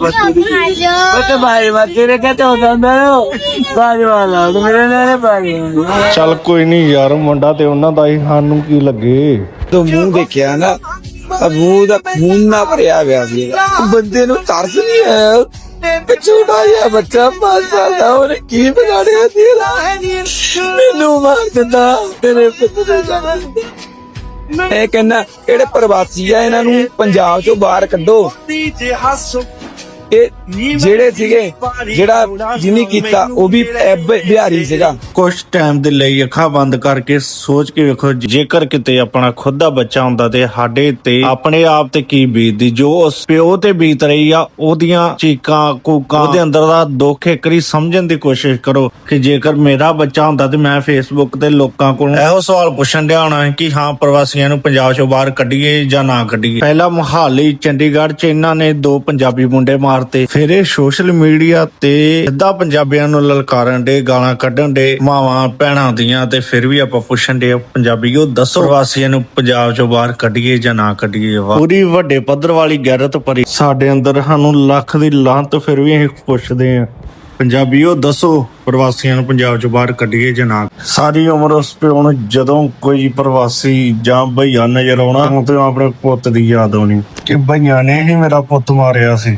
ਬੱਤੇ ਬਾਹਰ ਮਾ ਤੇਰੇ ਕਹਤੇ ਹੁੰਦਾ ਨਾ ਬਾਜ ਵਾਲਾ ਤੂੰ ਮੇਰੇ ਨਾਲ ਬਾਜ ਚੱਲ ਕੋਈ ਨਹੀਂ ਯਾਰ, ਮੁੰਡਾ ਤੇ ਉਹਨਾਂ ਦਾ ਹੀ, ਸਾਨੂੰ ਕੀ ਲੱਗੇ? ਤੋਂ ਮੂੰਹ ਦੇਖਿਆ ਨਾ ਆ ਮੂੰਹ ਦਾ ਖੂਨ ਨਾ ਭਰਿਆ ਹੋਇਆ ਸੀ ਬੰਦੇ ਨੂੰ ਤਰਸ ਨਹੀਂ ਆਇਆ। ਛੋਟਾ ਜਿਹਾ ਬੱਚਾ ਪੰਜ ਸਾਲ ਦਾ, ਉਹਨੇ ਕੀ ਵਿਗਾੜਿਆ ਸੀ ਮੈਨੂੰ ਮਾਰ ਦਿੰਦਾ, ਤੇਰੇ ਪੁੱਤ ਦੇ ਜਾਨ ਇਹ ਕਹਿੰਦਾ ਜਿਹੜੇ ਪ੍ਰਵਾਸੀ ਆ ਇਹਨਾਂ ਨੂੰ? ਪੰਜਾਬ ਚੋਂ ਬਾਹਰ ਕੱਢੋ। ਇਹ ਜਿਹੜੇ ਸੀਗੇ ਜਿਹੜਾ ਜਿਹਨੇ ਕੀਤਾ ਉਹ ਵੀ ਬਿਹਾਰੀ ਸੀਗਾ। ਕੁਝ ਟਾਈਮ ਦੇ ਲਈ ਅੱਖਾਂ ਬੰਦ ਕਰਕੇ ਸੋਚ ਕੇ ਵੇਖੋ ਜੇਕਰ ਕਿਤੇ ਆਪਣਾ ਖੁਦ ਦਾ ਬੱਚਾ ਹੁੰਦਾ ਤੇ ਸਾਡੇ ਤੇ ਆਪਣੇ ਆਪ ਤੇ ਕੀ ਬੀਤਦੀ ਜੋ ਉਸ ਪਿਓ ਤੇ ਬੀਤ ਰਹੀ ਆ ਉਹਦੀਆਂ ਚੀਕਾਂ ਕੂਕਾਂ ਉਹਦੇ ਅੰਦਰ ਦਾ ਦੁੱਖ ਇੱਕਰੀ ਸਮਝਣ ਦੀ ਕੋਸ਼ਿਸ਼ ਕਰੋ ਕਿ ਜੇਕਰ ਮੇਰਾ ਬੱਚਾ ਹੁੰਦਾ ਤੇ ਮੈਂ ਫੇਸਬੁੱਕ ਤੇ ਲੋਕਾਂ ਕੋਲੋਂ ਇਹੋ ਸਵਾਲ ਪੁੱਛਣ ਡਿਆ ਹੋਣਾ ਕਿ ਹਾਂ ਪ੍ਰਵਾਸੀਆਂ ਨੂੰ ਪੰਜਾਬ ਚੋਂ ਬਾਹਰ ਕੱਢੀਏ ਜਾਂ ਨਾ ਕੱਢੀਏ। ਪਹਿਲਾਂ ਮੁਹਾਲੀ ਚੰਡੀਗੜ੍ਹ ਚ ਇਹਨਾਂ ਨੇ ਦੋ ਪੰਜਾਬੀ ਮੁੰਡੇ ਮਾਰਤੇ ਫਿਰ ਇਹ ਸੋਸ਼ਲ ਮੀਡੀਆ ਤੇ ਸਿੱਧਾ ਪੰਜਾਬੀਆਂ ਨੂੰ ਲਲਕਾਰਨ ਦੇ ਗਾਲਾਂ ਕੱਢਣ ਦੇ ਮਾਵਾਂ ਭੈਣਾਂ ਦੀਆਂ ਤੇ ਫਿਰ ਵੀ ਆਪਾਂ ਪੁੱਛਣ ਦੇ ਪੰਜਾਬੀਓ ਦੱਸੋ ਪ੍ਰਵਾਸੀਆਂ ਨੂੰ ਪੰਜਾਬ ਚੋਂ ਬਾਹਰ ਕੱਢੀਏ ਜਾਂ ਨਾ ਕੱਢੀਏ ਪੂਰੀ ਵੱਡੇ ਪੱਧਰ ਵਾਲੀ ਗੈਰਤ ਭਰੀ। ਸਾਡੇ ਅੰਦਰ ਸਾਨੂੰ ਲੱਖ ਦੀ ਲਾਂਤ ਫਿਰ ਵੀ ਅਸੀਂ ਪੁੱਛਦੇ ਆ। ਪੰਜਾਬੀਓ ਦੱਸੋ ਪ੍ਰਵਾਸੀਆਂ ਨੂੰ ਪੰਜਾਬ ਚੋਂ ਬਾਹਰ ਕੱਢੀਏ ਜਾਂ ਨਾ? ਸਾਰੀ ਉਮਰ ਉਸ ਪਿਓ ਨੂੰ ਜਦੋਂ ਕੋਈ ਪ੍ਰਵਾਸੀ ਜਾਂ ਭਈਆ ਨਜ਼ਰ ਆਉਣਾ ਤੇ ਆਪਣੇ ਪੁੱਤ ਦੀ ਯਾਦ ਆਉਣੀ। ਕਿ ਭਈਆ ਨੇ ਹੀ ਮੇਰਾ ਪੁੱਤ ਮਾਰਿਆ ਸੀ।